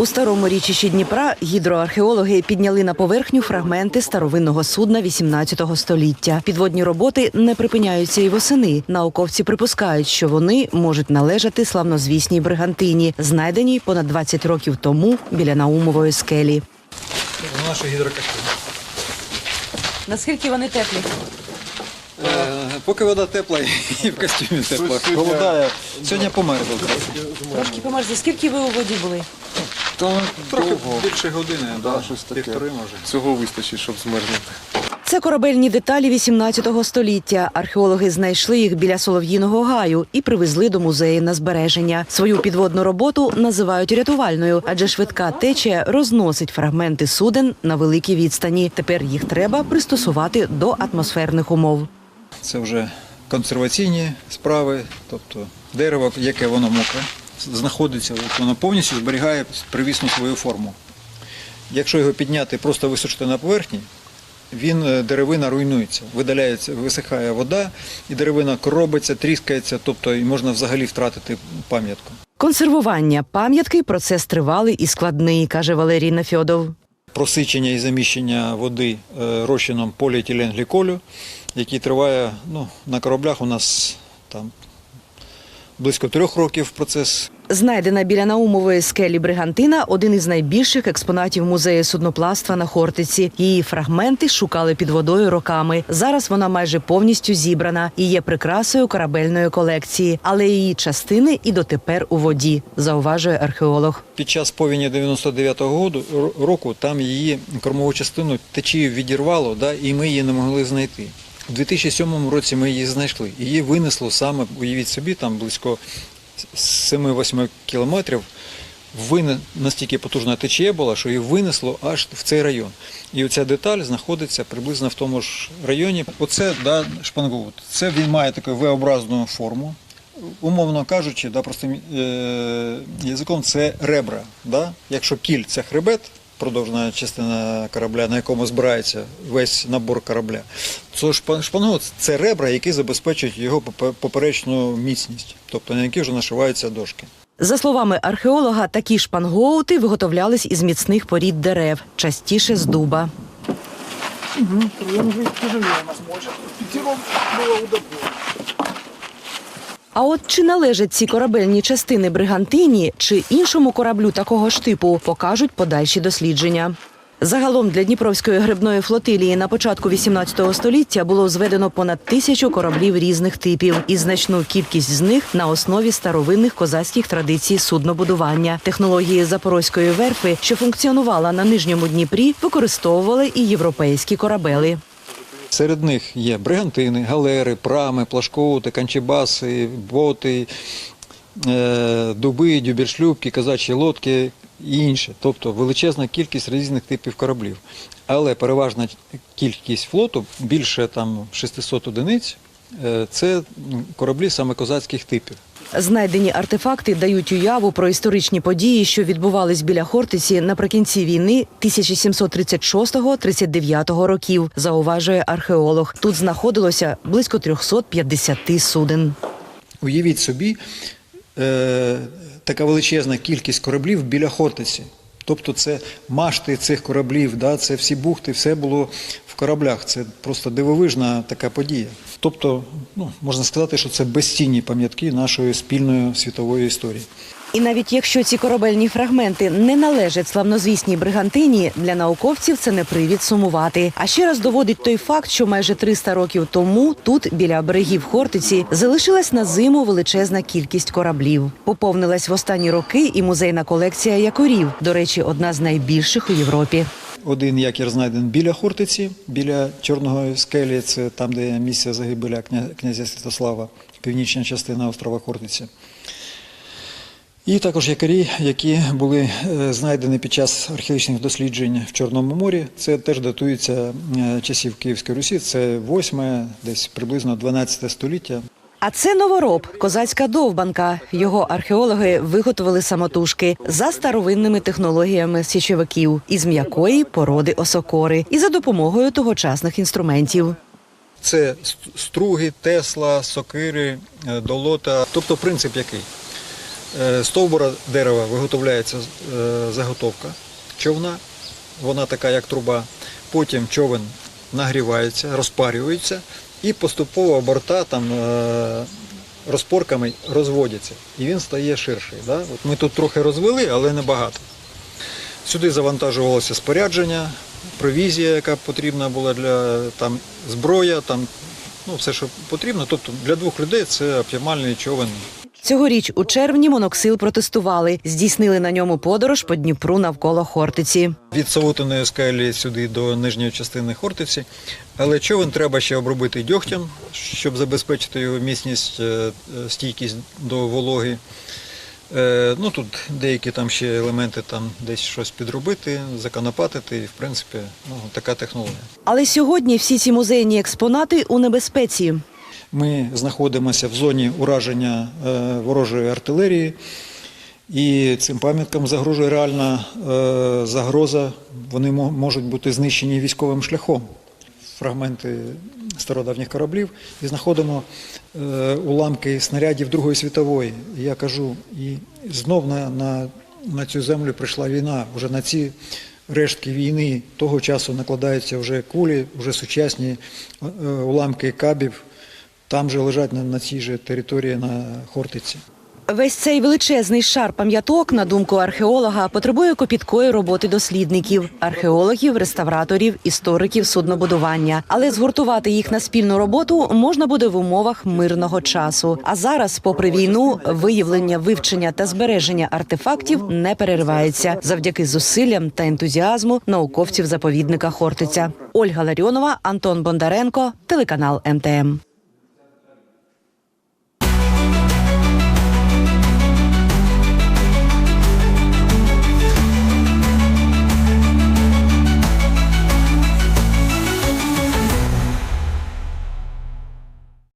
У старому річищі Дніпра гідроархеологи підняли на поверхню фрагменти старовинного судна 18 століття. Підводні роботи не припиняються і восени. Науковці припускають, що вони можуть належати славнозвісній бригантині, знайденій понад 20 років тому біля Наумової скелі. Наші гідрокостюми. Наскільки вони теплі? Е, поки вода тепла і в костюмі тепла. Холодає. Сьогодні померзли. Трошки померзли. Скільки ви у воді були? Та Трохи довго. більше години, Да, да, щось таке. півтори може. Цього вистачить, щоб змерзнути. Це корабельні деталі 18 століття. Археологи знайшли їх біля Солов'їного гаю і привезли до музею на збереження. Свою підводну роботу називають рятувальною, адже швидка течія розносить фрагменти суден на великій відстані. Тепер їх треба пристосувати до атмосферних умов. Це вже консерваційні справи, тобто дерево, яке воно мокре, знаходиться, воно повністю зберігає привісну свою форму. Якщо його підняти, просто висушити на поверхні, він е, деревина руйнується, видаляється, висихає вода, і деревина коробиться, тріскається, тобто і можна взагалі втратити пам'ятку. Консервування пам'ятки процес тривалий і складний, каже Валерій Нафьодов. просичення і заміщення води е, розчином поліетиленгліколю, який триває ну, на кораблях у нас там близько трьох років процес. Знайдена біля Наумової скелі Бригантина один із найбільших експонатів музею судноплавства на Хортиці. Її фрагменти шукали під водою роками. Зараз вона майже повністю зібрана і є прикрасою корабельної колекції, але її частини і дотепер у воді, зауважує археолог. Під час повені 99-го року там її кормову частину течією відірвало, да, і ми її не могли знайти. У 2007 році ми її знайшли. Її винесло саме, уявіть собі, там близько 7-8 кілометрів. Вине настільки потужна течія була, що її винесло аж в цей район. І оця деталь знаходиться приблизно в тому ж районі. Оце да, шпангоут. Це він має таку V-образну форму. Умовно кажучи, да, простим е, язиком це ребра. Да? Якщо кіль це хребет, продовжена частина корабля, на якому збирається весь набор корабля, то шпа- шпангоут це ребра, які забезпечують його попе- поперечну міцність, тобто на які вже нашиваються дошки. За словами археолога, такі шпангоути виготовлялись із міцних порід дерев, частіше з дуба. А от чи належать ці корабельні частини бригантині чи іншому кораблю такого ж типу, покажуть подальші дослідження. Загалом для Дніпровської грибної флотилії на початку 18 століття було зведено понад тисячу кораблів різних типів, і значну кількість з них на основі старовинних козацьких традицій суднобудування. Технології запорозької верфи, що функціонувала на нижньому Дніпрі, використовували і європейські корабели. Серед них є бригантини, галери, прами, плашкоути, канчебаси, боти, е, дуби, дюбершлюбки, казачі лодки і інше. Тобто величезна кількість різних типів кораблів. Але переважна кількість флоту, більше там 600 одиниць, е, це кораблі саме козацьких типів. Знайдені артефакти дають уяву про історичні події, що відбувались біля Хортиці наприкінці війни 1736-39 років, зауважує археолог. Тут знаходилося близько 350 суден. Уявіть собі, е, така величезна кількість кораблів біля Хортиці. Тобто це машти цих кораблів, да, це всі бухти, все було кораблях. Це просто дивовижна така подія. Тобто, ну, можна сказати, що це безцінні пам'ятки нашої спільної світової історії. І навіть якщо ці корабельні фрагменти не належать славнозвісній бригантині, для науковців це не привід сумувати. А ще раз доводить той факт, що майже 300 років тому тут, біля берегів Хортиці, залишилась на зиму величезна кількість кораблів. Поповнилась в останні роки і музейна колекція якорів. До речі, одна з найбільших у Європі. Один якір знайден біля Хортиці, біля Чорного скелі, це там, де місце загибеля князя Святослава, північна частина острова Хортиці. І також якорі, які були е, знайдені під час археологічних досліджень в Чорному морі. Це теж датується е, часів Київської Русі. Це 8, десь приблизно 12 століття. А це новороб, козацька довбанка. Його археологи виготовили самотужки за старовинними технологіями січовиків із м'якої породи осокори і за допомогою тогочасних інструментів. Це струги, тесла, сокири, е, долота. Тобто принцип який? Е, Стовбура дерева виготовляється е, заготовка човна, вона така як труба. Потім човен нагрівається, розпарюється і поступово борта там е, розпорками розводяться. І він стає ширший. Да? От ми тут трохи розвели, але небагато. Сюди завантажувалося спорядження, провізія, яка потрібна була для там, зброя, там, ну, все, що потрібно. Тобто для двох людей це оптимальний човен. Цьогоріч у червні моноксил протестували, здійснили на ньому подорож по Дніпру навколо Хортиці. Від Савутиної скелі сюди до нижньої частини Хортиці. Але човен треба ще обробити дьогтям, щоб забезпечити його міцність, е, е, стійкість до вологи. Е, Ну тут деякі там ще елементи, там десь щось підробити, законопатити, і в принципі ну, така технологія. Але сьогодні всі ці музейні експонати у небезпеці. Ми знаходимося в зоні ураження е, ворожої артилерії, і цим пам'яткам загрожує реальна е, загроза. Вони можуть бути знищені військовим шляхом. Фрагменти стародавніх кораблів і знаходимо е, уламки снарядів Другої світової. Я кажу, і знов на, на, на цю землю прийшла війна. Вже на ці рештки війни того часу накладаються вже кулі, вже сучасні уламки кабів. Там же лежать на, на цій же території на Хортиці. Весь цей величезний шар пам'яток, на думку археолога, потребує копіткої роботи дослідників, археологів, реставраторів, істориків суднобудування. Але згуртувати їх на спільну роботу можна буде в умовах мирного часу. А зараз, попри війну, виявлення, вивчення та збереження артефактів не переривається завдяки зусиллям та ентузіазму науковців заповідника Хортиця. Ольга Ларіонова, Антон Бондаренко, телеканал МТМ.